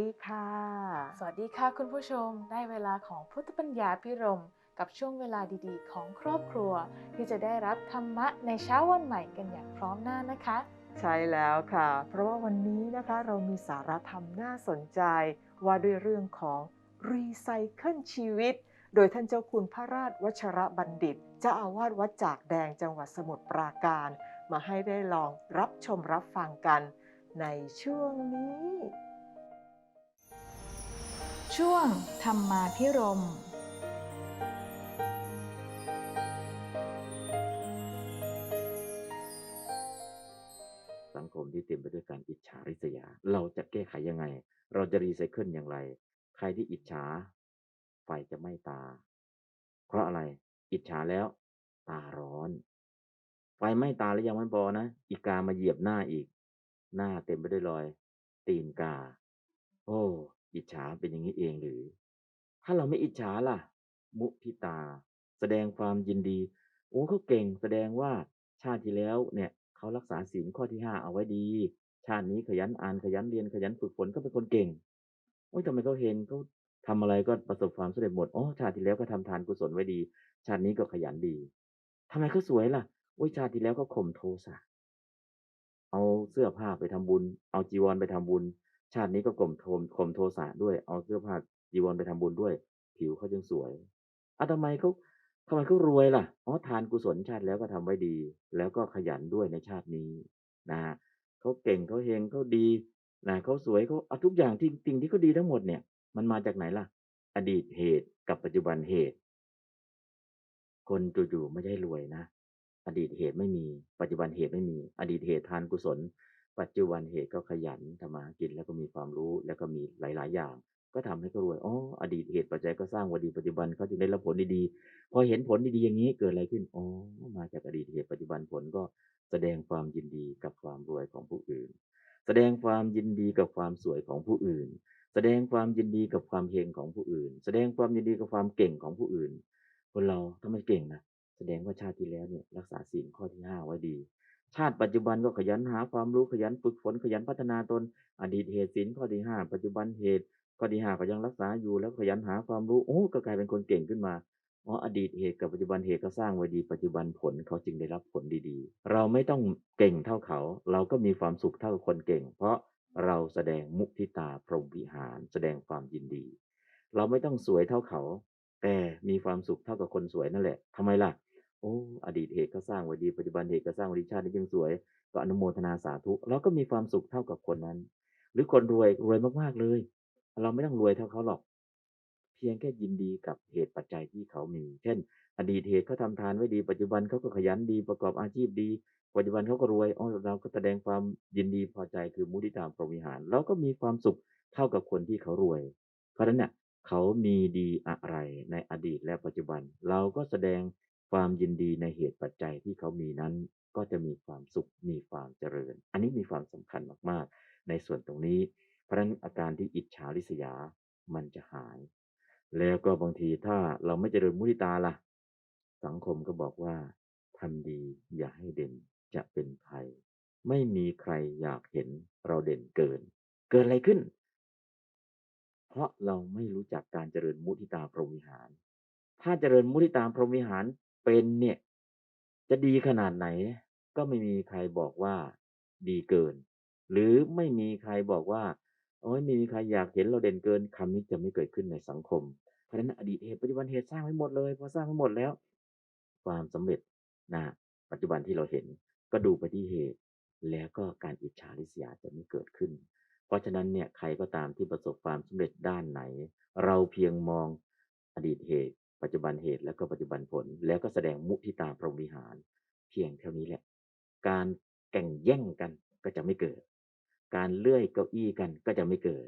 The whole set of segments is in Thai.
ดีค่ะ สวัสดีค่ะคุณผู้ชม ได้เวลาของพุทธปัญญาพิรมกับช่วงเวลาดีๆ ของครอบครัว ที่จะได้รับธรรมะในเช้าวันใหม่กันอย่างพร้อมหน้านะคะ ใช่แล้วค่ะ เพราะว่าวันนี้นะคะเรามีสาระธรรมน่าสนใจ ว่าด้วยเรื่องของรีไซเคิลชีวิต โดยท่านเจ้าคุณพระราชวัชระบัณฑิตเจ้าอาวาสวัดจากแดงจังหวัดสมุทรปราการ มาให้ได้ลองรับชมรับฟังกันในช่วงนี้ ช่วงธรรมาพิรมสังคมที่เต็มไปด้วยการอิจฉาริษยา เราจะแก้ไขยังไง เราจะรีไซเคิลอย่างไร ใครที่อิจฉา ไฟจะไม้ตา เพราะอะไร อิจฉาแล้ว ตาร้อน ไฟไม้ตาแล้วยังไม่พอนะ อีกามาเหยียบหน้าอีก หน้าเต็มไปด้วยรอย ตีนกา โอ้ อิจฉาเป็นอย่างนี้เองหรือ ถ้าเราไม่อิจฉาล่ะ มุทิตา แสดงความยินดี โอ้เขาเก่ง แสดงว่าชาติที่แล้วเนี่ยเขารักษาศีลข้อที่ห้าเอาไว้ดี ชาตินี้ขยันอ่านขยันเรียนขยันฝึกฝนก็เป็นคนเก่ง โอ้ยทำไมเขาเห็นเขาทำอะไรก็ประสบความสำเร็จหมดอ๋อชาติที่แล้วก็ทำทานกุศลไว้ดี ชาตินี้ก็ขยันดีทำไมเขาสวยล่ะโอ้ยชาติที่แล้วก็ข่มโทสะเอาเสื้อผ้าไปทำบุญ เอาจีวรไปทำบุญ ชาตินี้ก็ข่มโทมข่มโทสะด้วย เอาเสื้อผ้าจีวรไปทำบุญด้วย ผิวเขาจึงสวยอะทำไมเขาทำไมเขารวยล่ะอ๋อทานกุศลชาติแล้วก็ทำไว้ดี แล้วก็ขยันด้วยในชาตินี้นะเขาเก่งเขาเฮงเขาดีนะเขาสวยเขาเอาทุกอย่างที่สิ่งที่เขาดีทั้งหมดเนี่ย มันมาจากไหนล่ะ อดีตเหตุกับปัจจุบันเหตุ คนจู่ๆไม่ได้รวยนะอดีตเหตุไม่มี ปัจจุบันเหตุไม่มี อดีตเหตุทานกุศล ปัจจุบันเหตุก็ขยันทำมาหากิน แล้วก็มีความรู้แล้วก็มีหลาย ๆ อย่าง ก็ทำให้เขารวยอ๋ออดีตเหตุปัจจัยก็สร้างวันดีปัจจุบันเขาจึงได้รับผลดีๆพอเห็นผลดีๆอย่างนี้เกิดอะไรขึ้นอ๋อมาจากอดีตเหตุปัจจุบันผลก็แสดงความยินดีกับความรวยของผู้อื่น แสดงความยินดีกับความสวยของผู้อื่น แสดงความยินดีกับความเฮงของผู้อื่น แสดงความยินดีกับความเก่งของผู้อื่น คนเราถ้าไม่เก่งนะแสดงว่าชาติที่แล้วเนี่ยรักษาศีลข้อที่ห้าไว้ดี ชาติปัจจุบันก็ขยันหาความรู้ขยันฝึกฝนขยันพัฒนาตน อดีตเหตุศีลข้อที่ห้าปัจจุบันเหตุข้อที่ห้าก็ยังรักษาอยู่แล้วขยันหาความรู้โอ้ก็กลายเป็นคนเก่งขึ้นมาอ๋ออดีตเหตุกับปัจจุบันเหตุก็สร้างไว้ดีปัจจุบันผลเขาจึงได้รับผลดีๆ เราไม่ต้องเก่งเท่าเขา เราก็มีความสุขเท่ากับคนเก่ง เพราะเราแสดงมุทิตาพรหมวิหาร แสดงความยินดี เราไม่ต้องสวยเท่าเขา แต่มีความสุขเท่ากับคนสวยนั่นแหละทำไมล่ะ โอ้ อดีตเหตุก็สร้างไว้ดี ปัจจุบันเหตุก็สร้างไว้ดีชาตินี้ยังสวย ก็อนุโมทนาสาธุเราก็มีความสุขเท่ากับคนนั้น หรือคนรวยรวยมากๆเลย เราไม่ต้องรวยเท่าเขาหรอก เพียงแค่ยินดีกับเหตุปัจจัยที่เขามี เช่น อดีตเหตุเขาทำทานไว้ดี ปัจจุบันเขาก็ขยันดีประกอบอาชีพดี ปัจจุบันเขาก็รวยอ๋อเราก็แสดงความยินดีพอใจคือมุทิตาพรหมวิหารเราก็มีความสุขเท่ากับคนที่เขารวย เพราะฉะนั้นเนี่ยเขามีดีอะไรในอดีตและปัจจุบัน เราก็แสดง ความยินดีในเหตุปัจจัยที่เขามีนั้น ก็จะมีความสุขมีความเจริญ อันนี้มีความสำคัญมากๆ ในส่วนตรงนี้ เพราะฉะนั้นอาการที่อิจฉาริษยามันจะหาย แล้วก็บางทีถ้าเราไม่เจริญมุทิตาล่ะ สังคมก็บอกว่าทำดีอย่าให้เด่นจะเป็นภัย ไม่มีใครอยากเห็นเราเด่นเกิน เกิดอะไรขึ้น เพราะเราไม่รู้จักการเจริญมุทิตาพรหมวิหาร ถ้าเจริญมุทิตาพรหมวิหาร เป็นเนี่ย จะดีขนาดไหน ก็ไม่มีใครบอกว่าดีเกิน หรือไม่มีใครบอกว่า โอ้ยไม่มีใครอยากเห็นเราเด่นเกินคำนี้จะไม่เกิดขึ้นในสังคม เพราะฉะนั้นอดีตเหตุปัจจุบันเหตุสร้างไว้หมดเลยพอสร้างไว้หมดแล้ว ความสำเร็จนะปัจจุบันที่เราเห็นก็ดูไปที่เหตุ แล้วก็การอิจฉาริษยาจะไม่เกิดขึ้น เพราะฉะนั้นเนี่ยใครก็ตามที่ประสบความสำเร็จด้านไหน เราเพียงมองอดีตเหตุ ปัจจุบันเหตุแล้วก็ปัจจุบันผล แล้วก็แสดงมุทิตาพรหมวิหาร เพียงเท่านี้แหละ การแข่งแย่งกันก็จะไม่เกิด การเลื่อยเก้าอี้กันก็จะไม่เกิด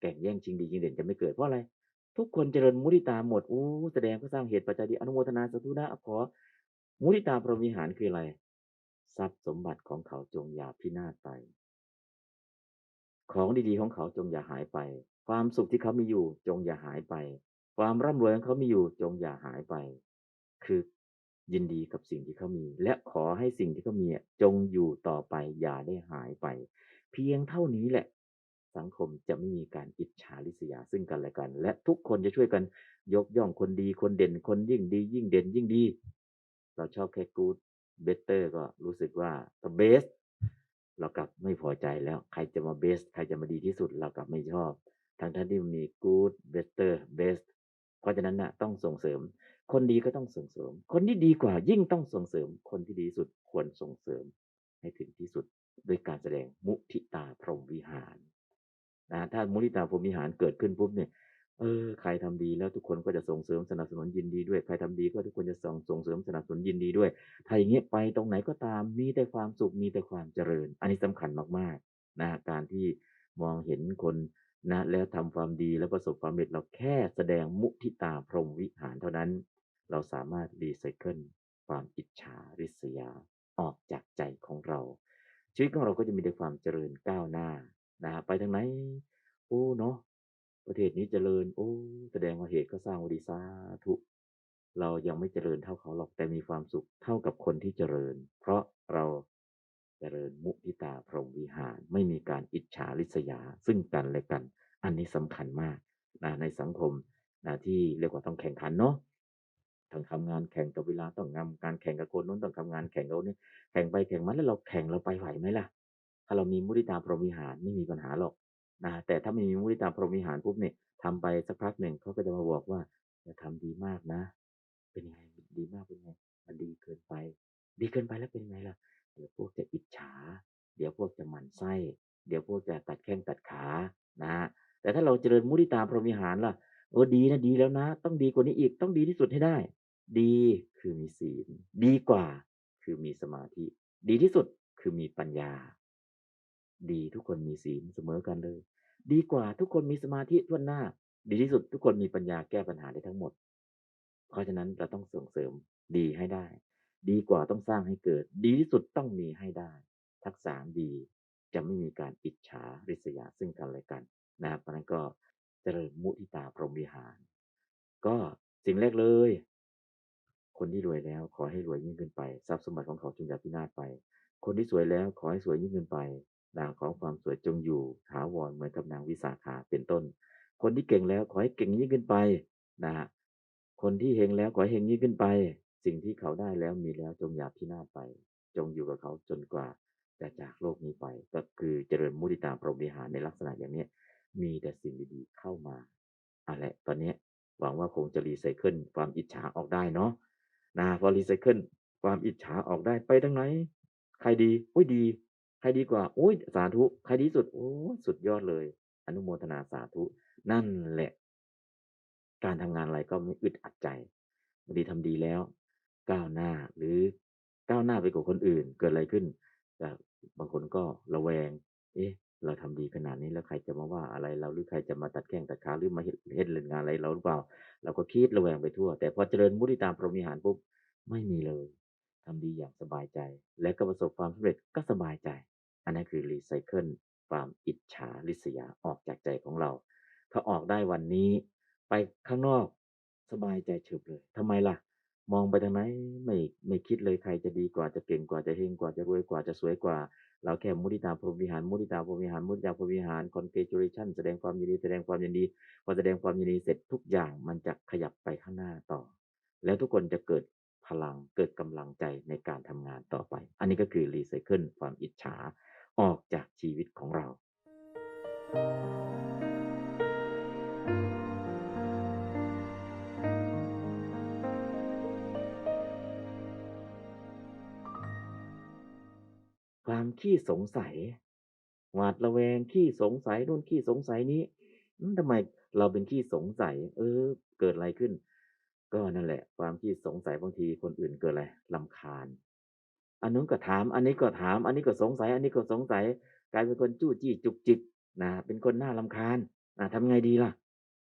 แข่งแย่งชิงดีชิงเด่นจะไม่เกิดเพราะอะไร ทุกคนเจริญมุทิตาหมดโอ้แสดงก็สร้างเหตุปัจจัยดีอนุโมทนาสาธุนะขอมุทิตาพรหมวิหารคืออะไร ทรัพย์สมบัติของเขาจงอย่าพินาศไป ของดีๆของเขาจงอย่าหายไป ความสุขที่เขามีอยู่จงอย่าหายไป ความร่ำรวยของเขามีอยู่จงอย่าหายไป คือยินดีกับสิ่งที่เขามี และขอให้สิ่งที่เขามีจงอยู่ต่อไปอย่าได้หายไป เพียงเท่านี้แหละ สังคมจะไม่มีการอิจฉาริษยาซึ่งกันและกัน และทุกคนจะช่วยกันยกย่องคนดีคนเด่นคนยิ่งดี ยิ่งเด่นยิ่งดี เราชอบแค่กู๊ดเบเตอร์ก็รู้สึกว่าเบสเรากลับไม่พอใจแล้วใครจะมาเบสใครจะมาดีที่สุดเรากลับไม่ชอบ ทั้งท่านที่มี good better best เพราะฉะนั้นนะต้องส่งเสริม คนดีก็ต้องส่งเสริม คนที่ดีกว่ายิ่งต้องส่งเสริม คนที่ดีสุดควรส่งเสริม ให้ถึงที่สุดด้วยการแสดงมุทิตาพรหมวิหารนะถ้ามุทิตาพรหมวิหารเกิดขึ้นปุ๊บเนี่ยเออใครทำดีแล้วทุกคนก็จะส่งเสริมสนับสนุนยินดีด้วยใครทำดีก็ทุกคนจะส่งส่งเสริมสนับสนุนยินดีด้วยถ้าอย่างเงี้ยไปตรงไหนก็ตามมีแต่ความสุขมีแต่ความเจริญ อันนี้สำคัญมากๆนะการที่มองเห็นคน นะแล้วทำความดีแล้วประสบความสำเร็จเราแค่แสดงมุทิตาพรหมวิหารเท่านั้น เราสามารถรีไซเคิลความอิจฉาริษยาออกจากใจของเรา ชีวิตของเราก็จะมีแต่ความเจริญก้าวหน้านะไปทางไหนโอ้เนาะประเทศนี้เจริญ โอ้แสดงว่าเหตุก็สร้างวดีสาธุเรายังไม่เจริญเท่าเขาหรอกแต่มีความสุขเท่ากับคนที่เจริญ เพราะเรา เจริญมุทิตาพรหมวิหาร ไม่มีการอิจฉาริษยา ซึ่งกันและกัน อันนี้สำคัญมากนะในสังคมนะที่เรียกว่าต้องแข่งขันเนาะต้องทำงานแข่งกับเวลาต้องทำการแข่งกับคนนู้นต้องทำงานแข่งกับคนนี้แข่งไปแข่งมาแล้วเราแข่งเราไปไหวไหมล่ะ ถ้าเรามีมุทิตาพรหมวิหารไม่มีปัญหาหรอกนะแต่ถ้าไม่มีมุทิตาพรหมวิหารปุ๊บเนี่ยทำไปสักพักหนึ่งเขาก็จะมาบอกว่าอย่าทำดีมากนะ เป็นยังไงดีมากเป็นไง มันดีเกินไป ดีเกินไปแล้วเป็นไงล่ะ วพวกจะอิจฉา เดี๋ยวพวกจะหมั่นไส้ เดี๋ยวพวกจะตัดแข้งตัดขานะแต่ถ้าเราเจริญมุทิตาพรหมิหารล่ะเออดีนะดีแล้วนะ ต้องดีกว่านี้อีกต้องดีที่สุดให้ได้ ดีคือมีศีล ดีกว่าคือมีสมาธิ ดีที่สุดคือมีปัญญา ดีทุกคนมีศีลเสมอกันเลย ดีกว่าทุกคนมีสมาธิทั่วหน้า ดีที่สุดทุกคนมีปัญญาแก้ปัญหาได้ทั้งหมด เพราะฉะนั้นเราต้องส่งเสริมดีให้ได้ ดีกว่าต้องสร้างให้เกิด ดีที่สุดต้องมีให้ได้ ทักษะดีจะไม่มีการอิจฉาริษยาซึ่งกันและกันนะครับเพราะนั้นก็เจริญมุทิตาพรหมวิหาร ก็สิ่งแรกเลย คนที่รวยแล้วขอให้รวยยิ่งขึ้นไป ทรัพย์สมบัติของเขาจงอย่าพินาศไป คนที่สวยแล้วขอให้สวยยิ่งขึ้นไปดาวของความสวยจงอยู่ถาวรเหมือนกับนางวิสาขาเป็นต้น คนที่เก่งแล้วขอให้เก่งยิ่งขึ้นไปนะฮะคนที่เฮงแล้วขอให้เฮงยิ่งขึ้นไป สิ่งที่เขาได้แล้วมีแล้วจงอย่าพินาศไป จงอยู่กับเขาจนกว่าจะจากโลกนี้ไป ก็คือเจริญมุทิตาพรหมิหารในลักษณะอย่างนี้มีแต่สิ่งดีๆเข้ามาอะไรตอนนี้หวังว่าคงจะรีไซเคิลความอิจฉาออกได้เนาะนะพอรีไซเคิลความอิจฉาออกได้ไปทางไหน ใครดีโอ้ยดี ใครดีกว่าโอ้ยสาธุใครดีสุดโอ้สุดยอดเลย อนุโมทนาสาธุ นั่นแหละ การทำงานอะไรก็ไม่อึดอัดใจบางทีทำดีแล้ว ก้าวหน้า หรือก้าวหน้าไปกว่าคนอื่น เกิดอะไรขึ้นแต่บางคนก็ระแวง เอ๊ะ เราทำดีขนาดนี้แล้วใครจะมาว่าอะไรเราหรือใครจะมาตัดแข้งตัดขาหรือมาเฮ็ดเฮ็ดเล่นงานอะไรเราหรือเปล่า เราก็คิดระแวงไปทั่ว แต่พอเจริญมุทิตาพรหมวิหารปุ๊บไม่มีเลยทำดีอย่างสบายใจ และก็ประสบความสำเร็จก็สบายใจ อันนั้นคือรีไซเคิลความอิจฉาริษยาออกจากใจของเรา ถ้าออกได้วันนี้ ไปข้างนอกสบายใจเฉบเลยทำไมล่ะ มองไปทางไหนไม่ไม่คิดเลยใครจะดีกว่าจะเก่งกว่าจะเฮงกว่าจะรวยกว่าจะสวยกว่า เราแค่มุทิตาพรหมวิหาร มุทิตาพรหมวิหาร มุทิตาพรหมวิหาร congratulation แสดงความยินดีแสดงความยินดีพอแสดงความยินดีเสร็จทุกอย่างมันจะขยับไปข้างหน้าต่อ แล้วทุกคนจะเกิดพลังเกิดกำลังใจในการทำงานต่อไป อันนี้ก็คือรีไซเคิลความอิจฉาออกจากชีวิตของเรา ขี้สงสัย หวาดระแวงขี้สงสัยนู่นขี้สงสัยนี้อืมทำไมเราเป็นขี้สงสัย เออ เกิดอะไรขึ้น ก็นั่นแหละ ความขี้สงสัยบางทีคนอื่นเกิดอะไรลำคาญ อันนู้นก็ถาม อันนี้ก็ถาม อันนี้ก็สงสัย อันนี้ก็สงสัย กลายเป็นคนจู้จี้จุกจิกนะเป็นคนน่ารำคาญอ่าทำไงดีล่ะ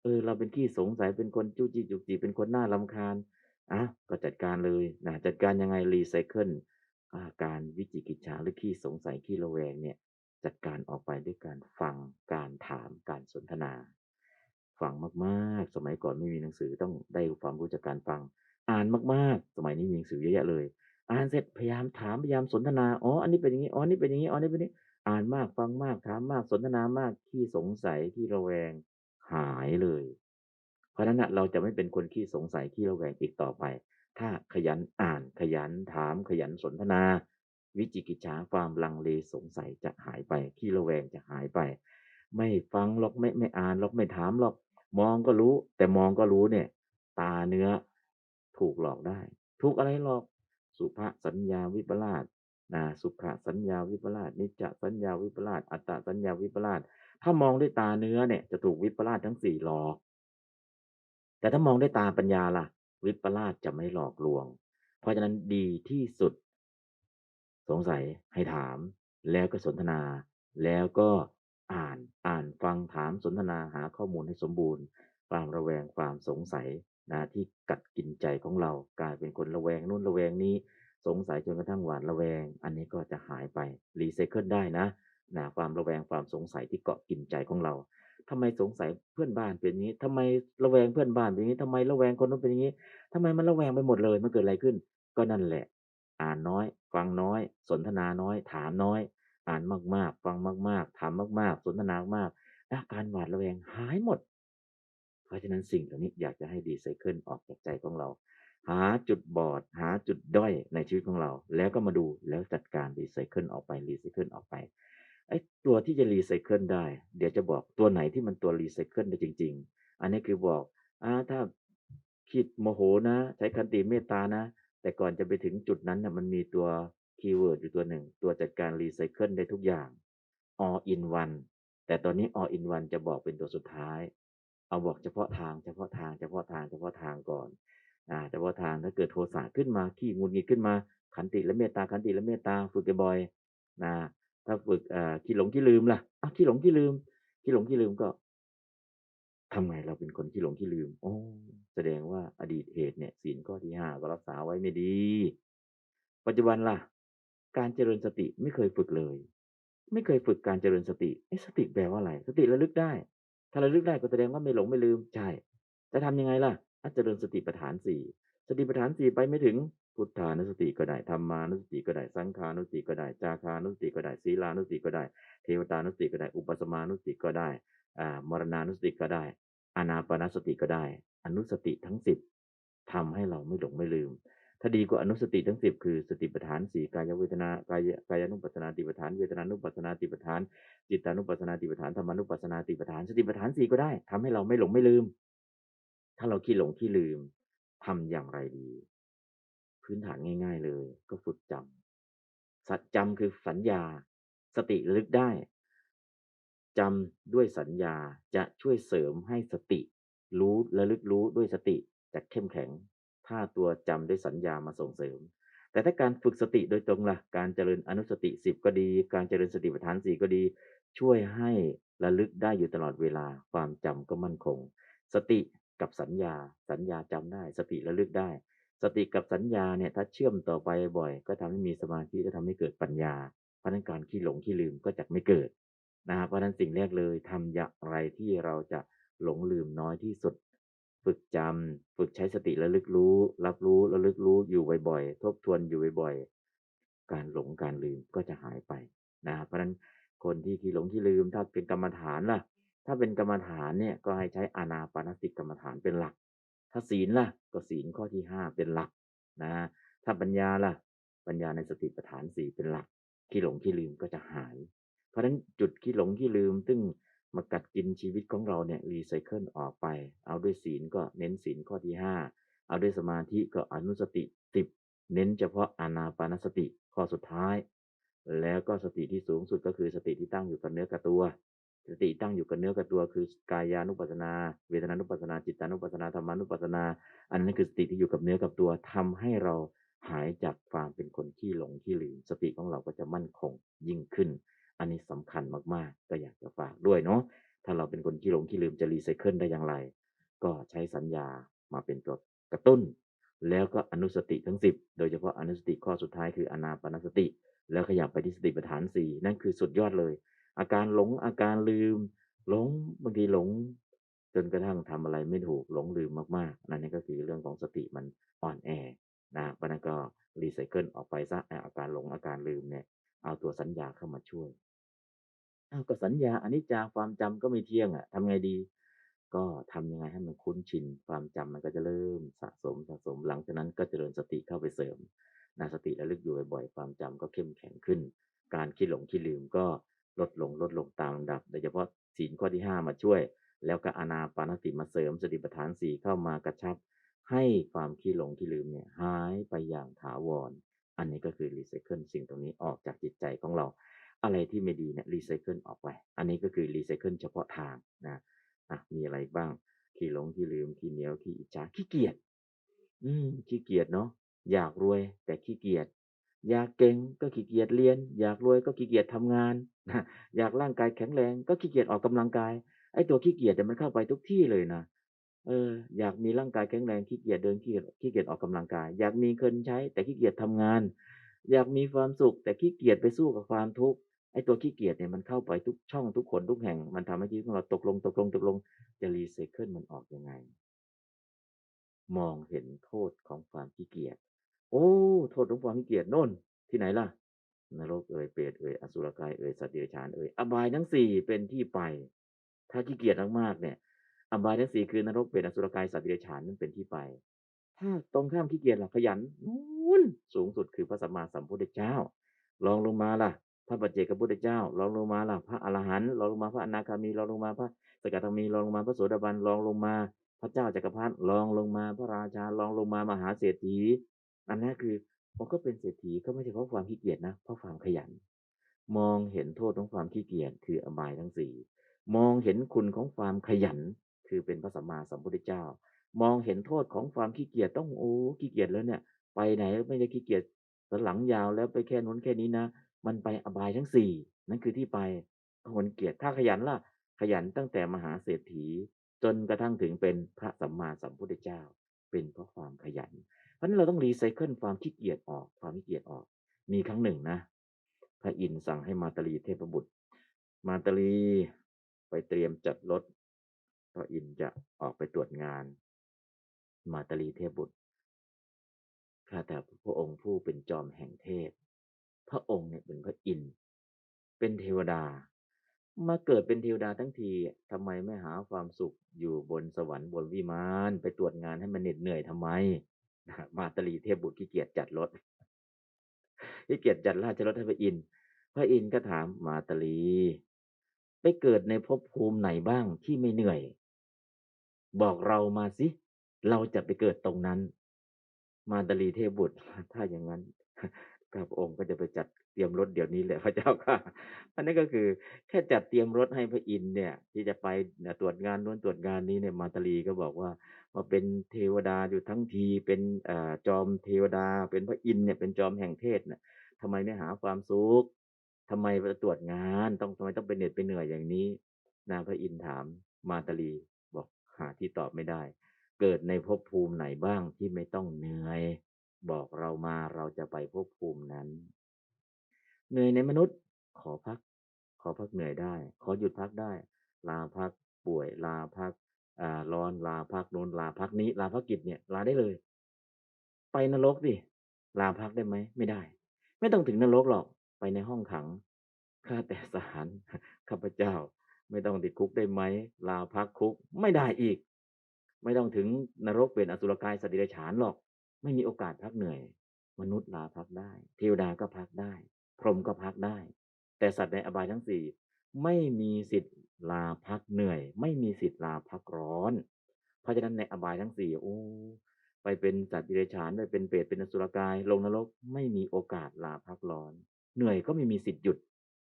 เออ เราเป็นขี้สงสัยเป็นคนจู้จี้จุกจิกเป็นคนน่ารำคาญอะก็จัดการเลยนะจัดการยังไงรีไซเคิล อาการวิจิกิจฉาหรือขี้สงสัยขี้ระแวงเนี่ยจัดการออกไปด้วยการฟังการถามการสนทนา ฟังมากๆ สมัยก่อนไม่มีหนังสือต้องได้ความรู้จากการฟัง อ่านมากๆ สมัยนี้มีหนังสือเยอะแยะเลย อ่านเสร็จพยายามถามพยายามสนทนาอ๋ออันนี้เป็นอย่างนี้อ๋อนนี้เป็นอย่างนี้อ๋อนนี้เป็นอย่างนี้ อ่านมากฟังมากถามมากสนทนามากขี้สงสัยขี้ระแวงหายเลย เพราะนั้นเราจะไม่เป็นคนขี้สงสัยขี้ระแวงอีกต่อไป ถ้าขยันอ่านขยันถามขยันสนทนา วิจิกิจฉาความลังเลสงสัยจะหายไปขี้ระแวงจะหายไป ไม่ฟังหรอกไม่ไม่อ่านหรอกไม่ถามหรอก มองก็รู้ แต่มองก็รู้เนี่ย ตาเนื้อถูกหลอกได้ ถูกอะไรหลอก สุภสัญญาวิปลาสนะสุขสัญญาวิปลาสนิจจสัญญาวิปลาสอัตตสัญญาวิปลาสถ้ามองด้วยตาเนื้อเนี่ย จะถูกวิปลาสทั้งสี่หลอก แต่ถ้ามองด้วยตาปัญญาล่ะ วิปลาสจะไม่หลอกลวง เพราะฉะนั้นดีที่สุด สงสัยให้ถาม แล้วก็สนทนา แล้วก็อ่านอ่านฟังถามสนทนาหาข้อมูลให้สมบูรณ์ ความระแวงความสงสัยนะที่กัดกินใจของเรา กลายเป็นคนระแวงนู่นระแวงนี้สงสัยจนกระทั่งหวาดระแวง อันนี้ก็จะหายไปรีไซเคิลได้นะนะความระแวงความสงสัยที่เกาะกินใจของเรา ทำไมสงสัยเพื่อนบ้านเป็นอย่างนี้ทำไมระแวงเพื่อนบ้านเป็นอย่างนี้ทำไมระแวงคนนู้นเป็นอย่างนี้ทำไมมันระแวงไปหมดเลย มันเกิดอะไรขึ้น ก็นั่นแหละ อ่านน้อย ฟังน้อย สนทนาน้อย ถามน้อย อ่านมากๆ ฟังมาก ๆ ถามมาก ๆ สนทนามากอาการหวาดระแวงหายหมด เพราะฉะนั้นสิ่งเหล่านี้อยากจะให้ดีไซเคิลออกจากใจของเรา หาจุดบอด หาจุดด้อยในชีวิตของเรา แล้วก็มาดูแล้วจัดการรีไซเคิลออกไปรีไซเคิลออกไป ไอ้ตัวที่จะรีไซเคิลได้ เดี๋ยวจะบอกตัวไหนที่มันตัวรีไซเคิลได้จริง ๆ อันนี้คือบอกอ่าถ้าคิดโมโหนะ ใช้คันติเมตตานะ แต่ก่อนจะไปถึงจุดนั้นนะมันมีตัวคีย์เวิร์ดอยู่ตัวหนึ่ง ตัวจัดการรีไซเคิลได้ทุกอย่าง all in one แต่ตอนนี้ all in one จะบอกเป็นตัวสุดท้าย เอาบอกเฉพาะทางเฉพาะทางเฉพาะทางเฉพาะทางก่อนอ่าเฉพาะทางถ้าเกิดโทสะขึ้นมาขี้งุนงิดขึ้นมาขันติและเมตตาขันติและเมตตาฝึกบ่อยนะ ถ้าฝึกอ่าขี้หลงขี้ลืมล่ะอะขี้หลงขี้ลืมขี้หลงขี้ลืมก็ทำไงเราเป็นคนขี้หลงขี้ลืมโอ้แสดงว่าอดีตเหตุเนี่ยศีลข้อที่ห้าก็รักษาไว้ไม่ดี ปัจจุบันล่ะ การเจริญสติไม่เคยฝึกเลย ไม่เคยฝึกการเจริญสติเอ๊ะสติแปลว่าอะไร สติระลึกได้ ถ้าระลึกได้ก็แสดงว่าไม่หลงไม่ลืมใช่จะทำยังไงล่ะถ้าเจริญสติปัฏฐานสี่สติปัฏฐานสี่ไปไม่ถึง พุทธานุสติก็ได้ธรรมานุสติก็ได้สังขานุสติก็ได้จาคานุสติก็ได้ศีลานุสติก็ได้ เทวตานุสติก็ได้ อุปสมานุสติก็ได้อ่ามรณานุสติก็ได้ อนาปานสติก็ได้ อนุสติทั้งสิบทำให้เราไม่หลงไม่ลืม ถ้าดีกว่าอนุสติทั้งสิบคือสติปัฏฐานสี่กายเวทนากายกายานุปัสนาติปัฏฐานเวทนานุปัสนาติปัฏฐาน จิตานุปัสนาติปัฏฐานธรรมานุปัสนาติปัฏฐาน สติปัฏฐานสี่ก็ได้ทำให้เราไม่หลงไม่ลืม ถ้าเราขี้หลงขี้ลืมทำอย่างไรดี พื้นฐานง่าย ๆ เลย ก็ฝึกจำสัจจำคือสัญญา สติระลึกได้จำด้วยสัญญาจะช่วยเสริมให้สติ รู้ระลึกรู้ด้วยสติจะเข้มแข็ง ถ้าตัวจำด้วยสัญญามาส่งเสริม แต่ถ้าการฝึกสติโดยตรงล่ะ การเจริญอนุสติสิบก็ดี การเจริญสติปัฏฐานสี่ก็ดี ช่วยให้ระลึกได้อยู่ตลอดเวลา ความจำก็มั่นคง สติกับสัญญา สัญญาจำได้ สติระลึกได้ สติกับสัญญาเนี่ยถ้าเชื่อมต่อไปบ่อย ก็ทำให้มีสมาธิก็ทำให้เกิดปัญญา เพราะนั้นการขี้หลงขี้ลืมก็จะไม่เกิดนะครับเพราะนั้นสิ่งแรกเลยทำอย่างไรที่เราจะหลงลืมน้อยที่สุด ฝึกจำฝึกใช้สติระลึกรู้ รับรู้ระลึกรู้อยู่บ่อยๆ ทบทวนอยู่บ่อยๆ การหลงการลืมก็จะหายไปนะเพราะฉะนั้นคนที่ขี้หลงขี้ลืมถ้าเป็นกรรมฐานล่ะ ถ้าเป็นกรรมฐานเนี่ยก็ให้ใช้อานาปานสติกรรมฐานเป็นหลัก ถ้าศีลล่ะ ก็ศีลข้อที่ห้าเป็นหลักนะถ้าปัญญาล่ะ ปัญญาในสติปัฏฐานสี่เป็นหลักขี้หลงขี้ลืมก็จะหาย เพราะฉะนั้นจุดขี้หลงขี้ลืม ซึ่งมากัดกินชีวิตของเราเนี่ยรีไซเคิลออกไป เอาด้วยศีลก็เน้นศีลข้อที่ห้าเอาด้วยสมาธิก็อนุสติสิบเน้นเฉพาะอานาปานสติข้อสุดท้าย แล้วก็สติที่สูงสุดก็คือสติที่ตั้งอยู่กับเนื้อกับตัว สติตั้งอยู่กับเนื้อกับตัวคือกายานุปัสนา เวทนานุปัสนาจิตานุปัสนาธรรมานุปัสนา อันนั้นคือสติที่อยู่กับเนื้อกับตัวทำให้เราหายจากความเป็นคนขี้หลงขี้ลืมสติของเราก็จะมั่นคงยิ่งขึ้น อันนี้สำคัญมากๆ ก็อยากจะฝากด้วยเนาะถ้าเราเป็นคนขี้หลงขี้ลืมจะรีไซเคิลได้อย่างไร ก็ใช้สัญญามาเป็นตัวกระตุ้น แล้วก็อนุสติทั้ง 10 โดยเฉพาะอนุสติข้อสุดท้ายคืออนาปนสติ แล้วขยับไปที่สติปัฏฐาน 4 นั่นคือสุดยอดเลย อาการหลงอาการลืม หลงบางทีหลง จนกระทั่งทำอะไรไม่ถูกหลงลืมมากๆนั่นนี่ก็คือเรื่องของสติมันอ่อนแอนะเพราะนั้นก็รีไซเคิลออกไปซะอาการหลงอาการลืมเนี่ย เอาตัวสัญญาเข้ามาช่วยเอาก็สัญญาอนิจจาความจำก็ไม่เที่ยงอะทำไงดี ก็ทำยังไงให้มันคุ้นชิน ความจำมันก็จะเริ่มสะสมสะสมหลังจากนั้นก็เจริญสติเข้าไปเสริมนะสติระลึกอยู่บ่อยๆความจำก็เข้มแข็งขึ้น การคิดหลงคิดลืมก็ ลดลงลดลงตามลำดับ โดยเฉพาะศีลข้อที่ 5 มาช่วย แล้วก็อนาปานสติมาเสริมสติปัฏฐาน4เข้ามากระชับ ให้ความขี้หลงขี้ลืมเนี่ยหายไปอย่างถาวร อันนี้ก็คือรีไซเคิลสิ่งตรงนี้ออกจากจิตใจของเรา อะไรที่ไม่ดีเนี่ยรีไซเคิลออกไป อันนี้ก็คือรีไซเคิลเฉพาะทางนะอะมีอะไรบ้างขี้หลงขี้ลืมขี้เหนียวขี้อิจฉาขี้เกียจอืมขี้เกียจเนาะอยากรวยแต่ขี้เกียจ อยากเก่งก็ขี้เกียจเรียน อยากรวยก็ขี้เกียจทำงานอยากร่างกายแข็งแรงก็ขี้เกียจออกกำลังกายไอ้ตัวขี้เกียจเนี่ยมันเข้าไปทุกที่เลยนะเออ อยากมีร่างกายแข็งแรงขี้เกียจเดินขี้เกียจขี้เกียจออกกำลังกาย อยากมีเงินใช้ แต่ขี้เกียจทำงาน อยากมีความสุข แต่ขี้เกียจไปสู้กับความทุกข์ไอ้ตัวขี้เกียจเนี่ยมันเข้าไปทุกช่องทุกคนทุกแห่ง มันทำให้ชีวิตของเราตกลงตกลงตกลงจะรีไซเคิลมันออกยังไง มองเห็นโทษของความขี้เกียจ โอ้ โทษของความขี้เกียจโน่น ที่ไหนล่ะ นรกเอ่ยเปรตเอ่ยอสุรกายเอ่ยสัตว์เดรัจฉานเอ่ยอบายทั้งสี่เป็นที่ไป ถ้าขี้เกียจมากๆเนี่ย อบายทั้งสี่คือนรกเปรตอสุรกายสัตว์เดรัจฉานนั่นเป็นที่ไป ถ้าตรงข้ามขี้เกียจล่ะขยันนู่นสูงสุดคือพระสัมมาสัมพุทธเจ้า ลองลงมาล่ะพระปัจเจกพุทธเจ้า ลองลงมาล่ะพระอรหันต์ลองลงมาพระอนาคามีลองลงมาพระสกทามีลองลงมาพระโสดาบันลองลงมา พระเจ้าจักรพรรดิลองลงมา พระราชาลองลงมามหาเศรษฐี อันนี้คือมันก็เป็นเศรษฐีก็ไม่ใช่เพราะความขี้เกียจนะเพราะความขยัน มองเห็นโทษของความขี้เกียจคืออบายทั้งสี่มองเห็นคุณของความขยัน คือเป็นพระสัมมาสัมพุทธเจ้า มองเห็นโทษของความขี้เกียจต้องโอ้ขี้เกียจแล้วเนี่ย ไปไหนไม่ได้ขี้เกียจสันหลังยาวแล้วไปแค่นู้นแค่นี้นะมันไปอบายทั้งสี่นั่นคือที่ไปคนเกียจถ้าขยันล่ะ ขยันตั้งแต่มหาเศรษฐี จนกระทั่งถึงเป็นพระสัมมาสัมพุทธเจ้า เป็นเพราะความขยัน ราะนั้นเราต้องรีไซเคิลความขี้เกียจออกความขี้เกียจออก มีครั้งหนึ่งนะ พระอินทร์สั่งให้มาตาลีเทพบุตร มาตาลีไปเตรียมจัดรถพระอินทร์จะออกไปตรวจงาน มาตาลีเทพบุตรข้าแต่พระองค์ผู้เป็นจอมแห่งเทพ พระองค์เนี่ยเป็นพระอินทร์เป็นเทวดา มาเกิดเป็นเทวดาทั้งทีทำไมไม่หาความสุขอยู่บนสวรรค์บนวิมาน ไปตรวจงานให้มันเหน็ดเหนื่อยทำไม มาตาลีเทพบุตรขี้เกียจจัดรถขี้เกียจจัดราชรถให้พระอินทร์พระอินทร์ก็ถามมาตาลีไปเกิดในภพภูมิไหนบ้างที่ไม่เหนื่อย บอกเรามาสิ เราจะไปเกิดตรงนั้น มาตาลีเทพบุตรถ้าอย่างนั้น พระองค์ก็จะไปจัดเตรียมรถเดี๋ยวนี้แหละพระเจ้าค่ะ อันนี้ก็คือแค่จัดเตรียมรถให้พระอินทร์เนี่ย ที่จะไปตรวจงานนู้นตรวจงานนี้เนี่ยมาตาลีก็บอกว่ามาเป็นเทวดาอยู่ทั้งทีเป็นอ่าจอมเทวดา เป็นพระอินทร์เนี่ยเป็นจอมแห่งเทศเนี่ยทำไมไม่หาความสุขทำไมไปตรวจงานต้องทำไมต้องเป็นเหน็ดเป็นเหนื่อยอย่างนี้นางพระอินทร์ถามมาตาลีบอกหาที่ตอบไม่ได้ เกิดในภพภูมิไหนบ้างที่ไม่ต้องเหนื่อย บอกเรามาเราจะไปภพภูมินั้น เหนื่อยในมนุษย์ขอพัก ขอพักเหนื่อยได้ ขอหยุดพักได้ ลาพักป่วย ลาพักอ่าร้อนลาพักโน้นลาพักนี้ ลาพักกิจเนี่ย ลาได้เลย ไปนรกดิลาพักได้ไหมไม่ได้ ไม่ต้องถึงนรกหรอกไปในห้องขังข้าแต่สารข้าพเจ้า ไม่ต้องติดคุกได้ไหมลาพักคุกไม่ได้อีก ไม่ต้องถึงนรกเป็นอสุรกายสตว์เดรัจฉานหรอก ไม่มีโอกาสพักเหนื่อย มนุษย์ลาพักได้ เทวดาก็พักได้ พรหมก็พักได้ แต่สัตว์ในอบายทั้งสี่ไม่มีสิทธิ์ลาพักเหนื่อย ไม่มีสิทธิ์ลาพักร้อน เพราะฉะนั้นในอบายทั้งสี่โอ้ไปเป็นสัตว์ดิเรกชันไปเป็นเปรตเป็นอสุรกาย ลงนรกไม่มีโอกาสลาพักร้อน เหนื่อยก็ไม่มีสิทธิ์หยุด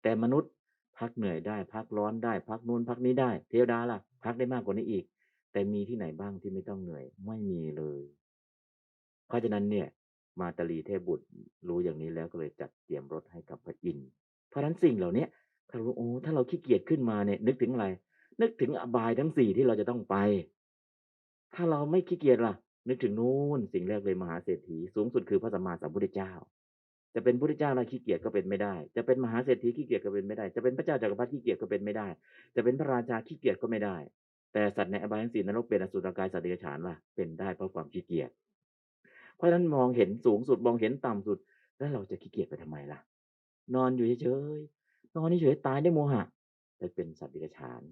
แต่มนุษย์พักเหนื่อยได้พักร้อนได้พักนู้นพักนี้ได้ เทวดาล่ะ พักได้มากกว่านี้อีก แต่มีที่ไหนบ้างที่ไม่ต้องเหนื่อย ไม่มีเลย ราะฉะนั้นเนี่ยมาตาลีเทพบุตรรู้อย่างนี้แล้วก็เลยจัดเตรียมรถให้กับพระอินทร์เพราะฉะนั้นสิ่งเหล่านี้ถ้าเราโอ้ถ้าเราขี้เกียจขึ้นมาเนี่ยนึกถึงอะไร นึกถึงอบายทั้งสี่ที่เราจะต้องไป ถ้าเราไม่ขี้เกียจล่ะ นึกถึงนู้นสิ่งแรกเลยมหาเศรษฐีสูงสุดคือพระสัมมาสัมพุทธเจ้า จะเป็นพุทธเจ้าแล้วขี้เกียจก็เป็นไม่ได้ จะเป็นมหาเศรษฐีขี้เกียจก็เป็นไม่ได้ จะเป็นพระเจ้าจักรพรรดิขี้เกียจก็เป็นไม่ได้ จะเป็นพระราชาขี้เกียจก็ไม่ได้ แต่สัตว์ในอบายทั้งสี่นรกเป็นอสุรกายสัตว์เดรัจฉานล่ะเป็นได้เพราะความขี้เกียจ เพราะฉะนั้นมองเห็นสูงสุดมองเห็นต่ำสุด แล้วเราจะขี้เกียจไปทำไมล่ะ นอนอยู่เฉยๆนอนเฉยๆตายได้โมหะไปเป็นสัตว์ดรัจฉาน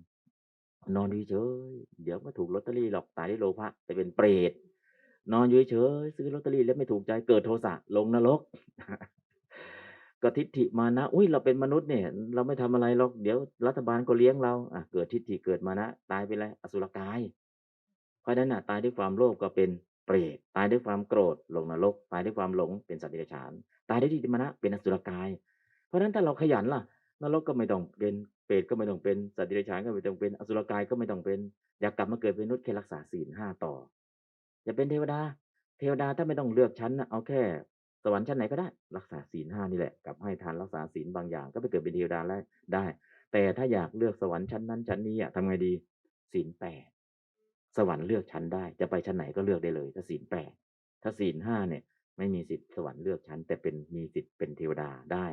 นอนอยู่เฉยๆเดี๋ยวก็ถูกลอตเตอรี่หลอกตายได้โลภะไปเป็นเปรตนอนอยู่เฉยซื้อลอตเตอรี่แล้วไม่ถูกใจเกิดโทสะลงนรกก็ทิฏฐิมานะ อุ้ยเราเป็นมนุษย์เนี่ย เราไม่ทำอะไรหรอกเดี๋ยวรัฐบาลก็เลี้ยงเราอะเกิดทิฏฐิเกิดมานะ ตายไปแล้วอสุรกาย เพราะฉะนั้นน่ะ ตายด้วยความโลภก็เป็น เปรตตายด้วยความโกรธลงนรก ตายด้วยความหลงเป็นสัตว์เดรัจฉาน ตายด้วยทิฏฐิมานะเป็นอสุรกาย เพราะฉะนั้นถ้าเราขยันล่ะนรกก็ไม่ต้องเป็นเปรตก็ไม่ต้องเป็นสัตว์เดรัจฉานก็ไม่ต้องเป็นอสุรกายก็ไม่ต้องเป็น อยากกลับมาเกิดเป็นมนุษย์แค่รักษาศีลห้าต่อ อย่าเป็นเทวดา เทวดาถ้าไม่ต้องเลือกชั้นนะเอาแค่สวรรค์ชั้นไหนก็ได้ รักษาศีลห้านี่แหละกับให้ทานรักษาศีลบางอย่าง ก็ไปเกิดเป็นเทวดาแล้วได้ แต่ถ้าอยากเลือกสวรรค์ชั้นนั้นชั้นนี้อะทำไงดีศีลแปด สวรรค์เลือกชั้นได้ จะไปชั้นไหนก็เลือกได้เลย ถ้าศีลแปดถ้าศีลห้าเนี่ย ไม่มีสิทธิ์สวรรค์เลือกชั้น แต่เป็นมีสิทธิ์เป็นเทวดาได้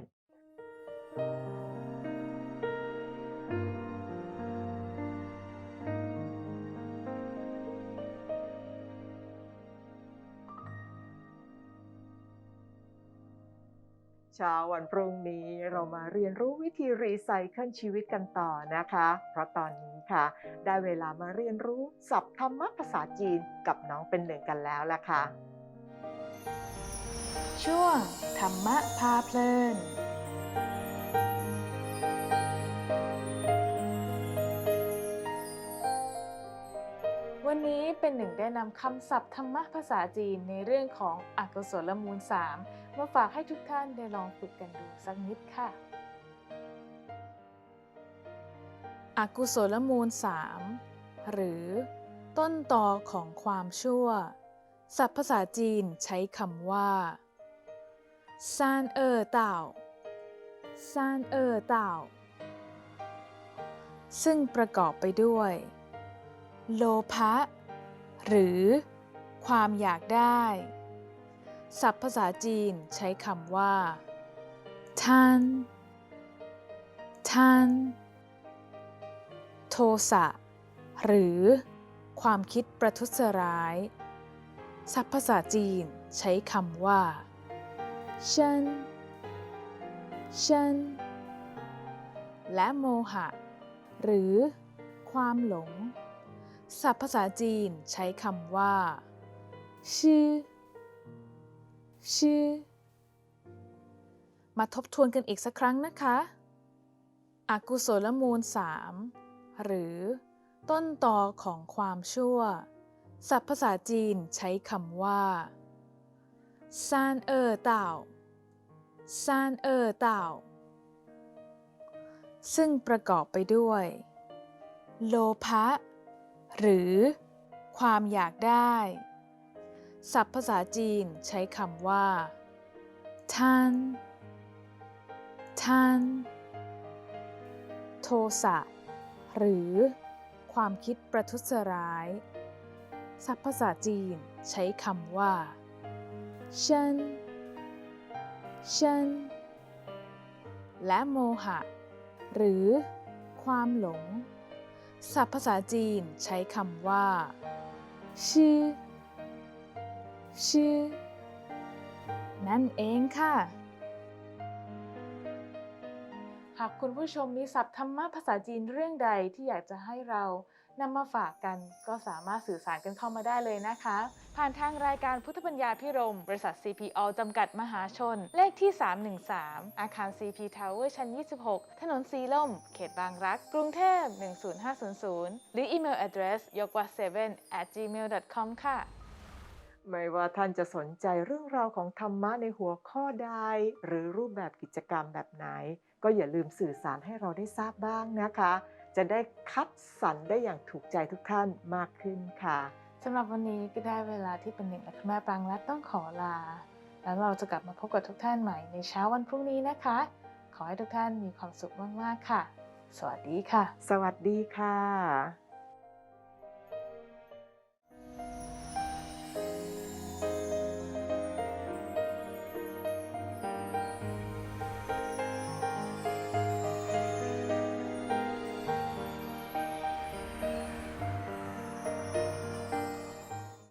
เช้าวันพรุ่งนี้เรามาเรียนรู้วิธีรีไซเคิลชีวิตกันต่อนะคะ เพราะตอนนี้ค่ะ ได้เวลามาเรียนรู้ศัพท์ธรรมะภาษาจีนกับน้องเป็นหนึ่งกันแล้วล่ะค่ะ ช่วงธรรมะพาเพลิน วันนี้เป็นหนึ่งได้นำคำศัพท์ธรรมะภาษาจีนในเรื่องของอกุศลมูล 3 มาฝากให้ทุกท่านได้ลองฝึกกันดูสักนิดค่ะ อกุศลมูล 3 หรือ ต้นตอของความชั่ว ศัพท์ภาษาจีนใช้คำว่าซานเออเต่าซานเออเต่าซึ่งประกอบไปด้วย โลภะหรือความอยากได้ ศัพท์ภาษาจีนใช้คำว่าทันทันโทสะหรือความคิดประทุษร้าย ศัพท์ภาษาจีนใช้คำว่าเชนเชนและโมหะ หรือความหลง ศัพท์ภาษาจีนใช้คำว่า ชื่อ ชื่อ มาทบทวนกันอีกสักครั้งนะคะอกุศลมูล 3 หรือ ต้นตอของความชั่ว ศัพท์ภาษาจีนใช้คำว่าซานเออเต่าซานเออเต่า ซึ่งประกอบไปด้วย โลภะ หรือความอยากได้ ศัพท์ภาษาจีนใช้คำว่าทันทันโทสะหรือความคิดประทุษร้าย ศัพท์ภาษาจีนใช้คำว่าเชนเชนและโมหะ หรือความหลง ศัพท์ภาษาจีนใช้คำว่าชื่อชื่อนั่นเองค่ะ หากคุณผู้ชมมีศัพท์ธรรมะภาษาจีนเรื่องใดที่อยากจะให้เรา นำมาฝากกันก็สามารถสื่อสารกันเข้ามาได้เลยนะคะ ผ่านทางรายการพุทธปัญญาพิรม บริษัท CPO จำกัดมหาชน เลขที่ 313 อาคาร CP Tower ชั้น 26 ถนนสีลม เขตบางรัก กรุงเทพ 10500 หรืออีเมล address ยกว่า7 at gmail.com ค่ะ ไม่ว่าท่านจะสนใจเรื่องราวของธรรมะในหัวข้อใด หรือรูปแบบกิจกรรมแบบไหน ก็อย่าลืมสื่อสารให้เราได้ทราบบ้างนะคะ จะได้คัดสรรได้อย่างถูกใจทุกท่านมากขึ้นค่ะสำหรับวันนี้ก็ได้เวลาที่เป็นหนึ่งและคุณแม่ปรางรัตน์ต้องขอลา แล้วเราจะกลับมาพบกับทุกท่านใหม่ในเช้าวันพรุ่งนี้นะคะ ขอให้ทุกท่านมีความสุขมากๆค่ะ สวัสดีค่ะ สวัสดีค่ะ